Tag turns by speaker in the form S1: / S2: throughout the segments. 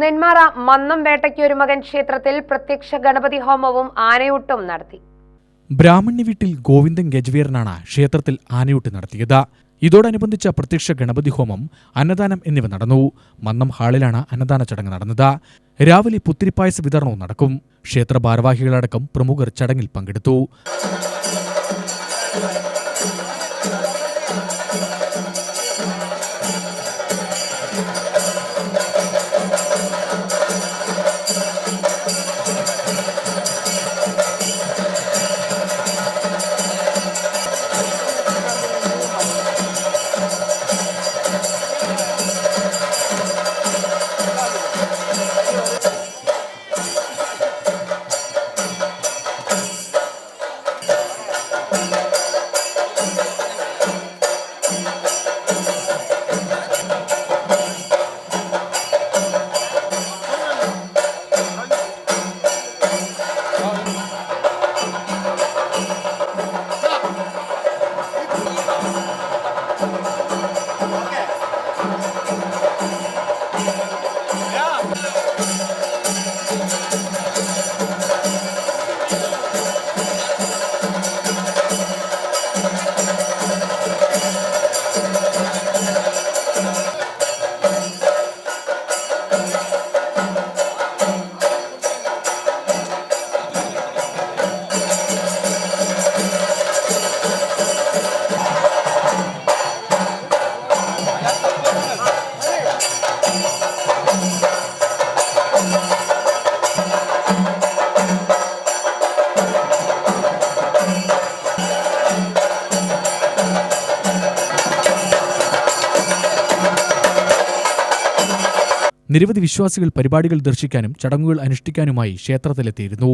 S1: നെന്മാറ മന്നം വേട്ടയ്ക്കൊരുമകൻ ക്ഷേത്രത്തിൽ പ്രത്യക്ഷ ഗണപതി ഹോമവും ആനയൂട്ടും നടത്തി.
S2: ബ്രാഹ്മണ്യ വീട്ടിൽ ഗോവിന്ദൻ ഗജവീരനാണ് ക്ഷേത്രത്തിൽ ആനയൂട്ട് നടത്തിയത്. ഇതോടനുബന്ധിച്ച പ്രത്യക്ഷ ഗണപതി ഹോമം അന്നദാനം എന്നിവ നടന്നു. മന്നം ഹാളിലാണ് അന്നദാന ചടങ്ങ് നടന്നത്. രാവിലെ പുത്തിരിപ്പായസ വിതരണവും നടക്കും. ക്ഷേത്ര ഭാരവാഹികളടക്കം പ്രമുഖർ ചടങ്ങിൽ പങ്കെടുത്തു. നിരവധി വിശ്വാസികൾ പരിപാടികൾ ദർശിക്കാനും ചടങ്ങുകൾ അനുഷ്ഠിക്കാനുമായി ക്ഷേത്രത്തിലെത്തിയിരുന്നു.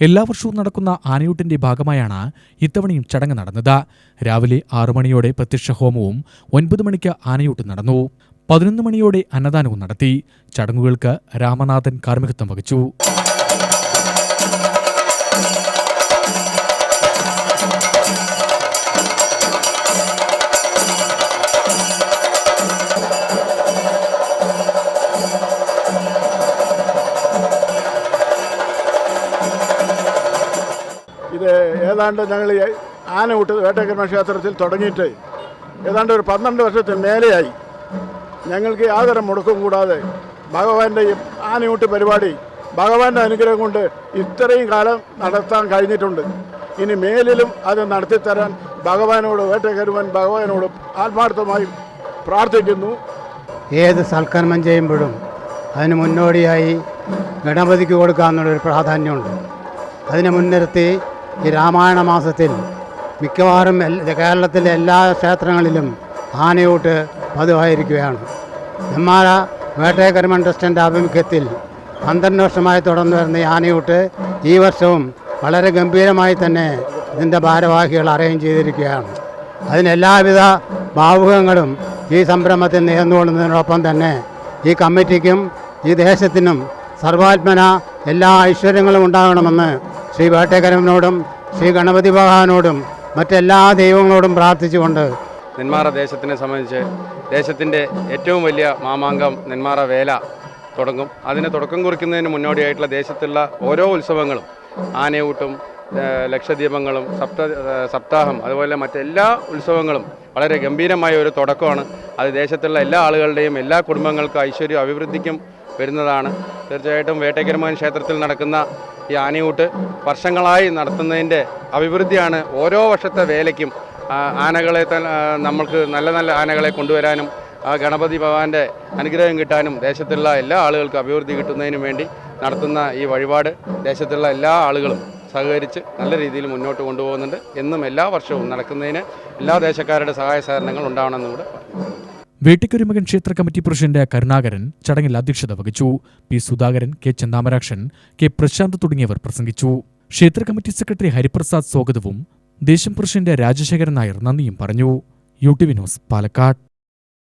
S2: എല്ലാ വർഷവും നടക്കുന്ന ആനയൂട്ടിന്റെ ഭാഗമായാണ് ഇത്തവണയും ചടങ്ങ് നടന്നത്. രാവിലെ ആറു മണിയോടെ പ്രത്യക്ഷ ഹോമവും ഒൻപത് മണിക്ക് ആനയൂട്ട് നടന്നു. പതിനൊന്ന് മണിയോടെ അന്നദാനവും നടത്തി. ചടങ്ങുകൾക്ക് രാമനാഥൻ കാർമ്മികത്വം വഹിച്ചു.
S3: ഏതാണ്ട് ഞങ്ങൾ ആന ആനയൂട്ട് വേട്ടക്കർമ്മ ക്ഷേത്രത്തിൽ തുടങ്ങിയിട്ട് ഏതാണ്ട് ഒരു പന്ത്രണ്ട് വർഷത്തിന് മേലെയായി. ഞങ്ങൾക്ക് യാതൊരു മുടക്കം കൂടാതെ ഭഗവാന്റെ ഈ ആനയൂട്ട് പരിപാടി ഭഗവാന്റെ അനുഗ്രഹം കൊണ്ട് ഇത്രയും കാലം നടത്താൻ കഴിഞ്ഞിട്ടുണ്ട്. ഇനി മേലിലും അത് നടത്തിത്തരാൻ ഭഗവാനോട് വേട്ടക്കരുവൻ ഭഗവാനോട് ആത്മാർത്ഥമായി പ്രാർത്ഥിക്കുന്നു.
S4: ഏത് സൽക്കർമ്മം ചെയ്യുമ്പോഴും അതിന് മുന്നോടിയായി ഗണപതിക്ക് കൊടുക്കാമെന്നുള്ളൊരു പ്രാധാന്യമുണ്ട്. അതിനെ മുൻനിർത്തി ഈ രാമായണ മാസത്തിൽ മിക്കവാറും കേരളത്തിലെ എല്ലാ ക്ഷേത്രങ്ങളിലും ആനയൂട്ട് പതിവായിരിക്കുകയാണ്. നെമ്മാറ വേട്ടയക്കരമൺ ട്രസ്റ്റിന്റെ ആഭിമുഖ്യത്തിൽ പന്ത്രണ്ട് വർഷമായി തുടർന്നു വരുന്ന ഈ ആനയൂട്ട് ഈ വർഷവും വളരെ ഗംഭീരമായി തന്നെ ഇതിന്റെ ഭാരവാഹികൾ അറേഞ്ച് ചെയ്തിരിക്കുകയാണ്. അതിന് എല്ലാവിധ ഭാവുകങ്ങളും ഈ സംരംഭത്തിൽ നേർന്നുകൊള്ളുന്നതിനോടൊപ്പം തന്നെ ഈ കമ്മിറ്റിക്കും ഈ ദേശത്തിനും സർവാത്മന എല്ലാ ഐശ്വര്യങ്ങളും ഉണ്ടാകണമെന്ന് ശ്രീ വേട്ടേക്കരവിനോടും ശ്രീ ഗണപതി ഭഗവാനോടും മറ്റെല്ലാ ദൈവങ്ങളോടും പ്രാർത്ഥിച്ചുകൊണ്ട്
S5: നെന്മാറ ദേശത്തിനെ സംബന്ധിച്ച് ദേശത്തിന്റെ ഏറ്റവും വലിയ മാമാങ്കം നെന്മാറ വേല തുടങ്ങും. അതിന് തുടക്കം കുറിക്കുന്നതിന് മുന്നോടിയായിട്ടുള്ള ദേശത്തുള്ള ഓരോ ഉത്സവങ്ങളും ആനയൂട്ടും ലക്ഷദീപങ്ങളും സപ്ത സപ്താഹം അതുപോലെ മറ്റെല്ലാ ഉത്സവങ്ങളും വളരെ ഗംഭീരമായ ഒരു തുടക്കമാണ്. അത് ദേശത്തുള്ള എല്ലാ ആളുകളുടെയും എല്ലാ കുടുംബങ്ങൾക്കും ഐശ്വര്യം അഭിവൃദ്ധിക്കും വരുന്നതാണ്. തീർച്ചയായിട്ടും വേട്ടയ്ക്കരമോഹൻ ക്ഷേത്രത്തിൽ നടക്കുന്ന ഈ ആനയൂട്ട് വർഷങ്ങളായി നടത്തുന്നതിന്റെ അഭിവൃദ്ധിയാണ് ഓരോ വർഷത്തെ വേലയ്ക്കും ആനകളെ നമ്മൾക്ക് നല്ല നല്ല ആനകളെ കൊണ്ടുവരാനും ആ ഗണപതി ഭഗവാന്റെ അനുഗ്രഹം കിട്ടാനും ദേശത്തുള്ള എല്ലാ ആളുകൾക്കും അഭിവൃദ്ധി കിട്ടുന്നതിനും വേണ്ടി നടത്തുന്ന ഈ വഴിപാട് ദേശത്തുള്ള എല്ലാ ആളുകളും സഹകരിച്ച് നല്ല രീതിയിൽ മുന്നോട്ട് കൊണ്ടുപോകുന്നുണ്ട്. എന്നും എല്ലാ വർഷവും നടക്കുന്നതിന് എല്ലാ ദേശക്കാരുടെ സഹായ സഹകരണങ്ങൾ ഉണ്ടാവണമെന്നും കൂടെ
S2: വേട്ടിക്കൊരുമകൻ ക്ഷേത്ര കമ്മിറ്റി പ്രസിഡന്റ് കരുണാകരൻ ചടങ്ങിൽ അധ്യക്ഷത വഹിച്ചു. P Sudhakaran K Chanthamarakshan K Prasanth തുടങ്ങിയവർ പ്രസംഗിച്ചു. ക്ഷേത്ര കമ്മിറ്റി സെക്രട്ടറി ഹരിപ്രസാദ് സ്വാഗതവും ദേശം പ്രസിഡന്റ് രാജശേഖരൻ നായർ നന്ദിയും പറഞ്ഞു. U T V news Palakkad.